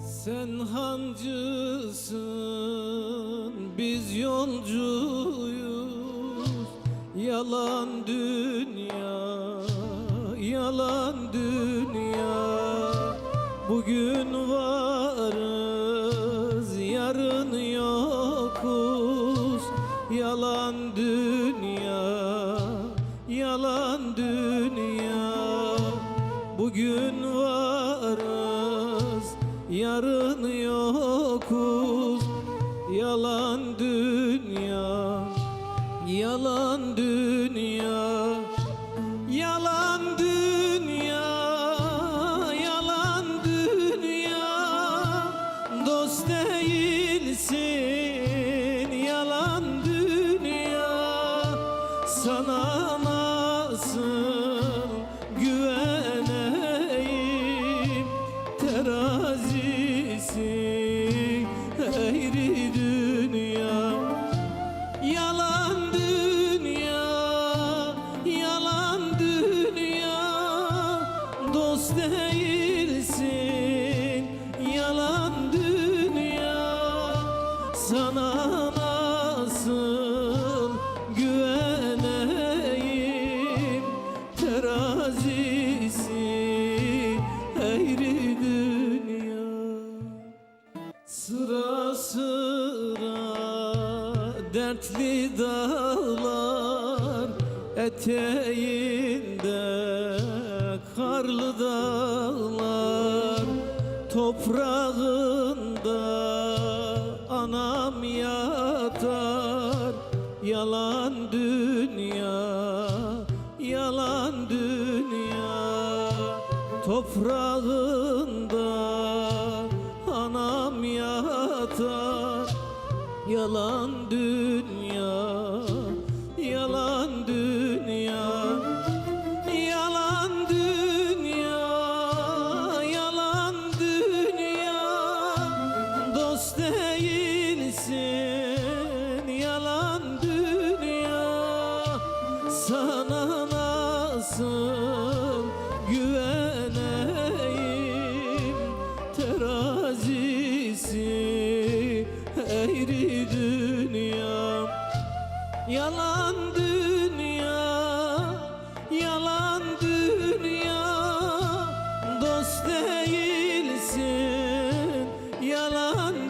Sen hancısın, biz yolcuyuz. Yalan dünya, yalan dünya. Bugün varız, yarın yokuz. Yalan dünya, yalan dünya. Bugün varız, yarın yokuz. Yalan dünya, yalan dünya. Yalan dünya, yalan dünya. Dost değilsin, yalan dünya. Sana Terazisi eğri dünya. Sıra sıra dertli dağlar Eteğinde karlı dağlar Toprağında anam yatar. Yalan dünya, yalan dünya Toprağında anam yatar. Yalan dünya, yalan dünya Yalan dünya, yalan dünya. Dost değilsin, yalan dünya. Sana nasıl güveneyim Terazisi eğri dünya Yalan dünya, yalan dünya Dost değilsin, yalan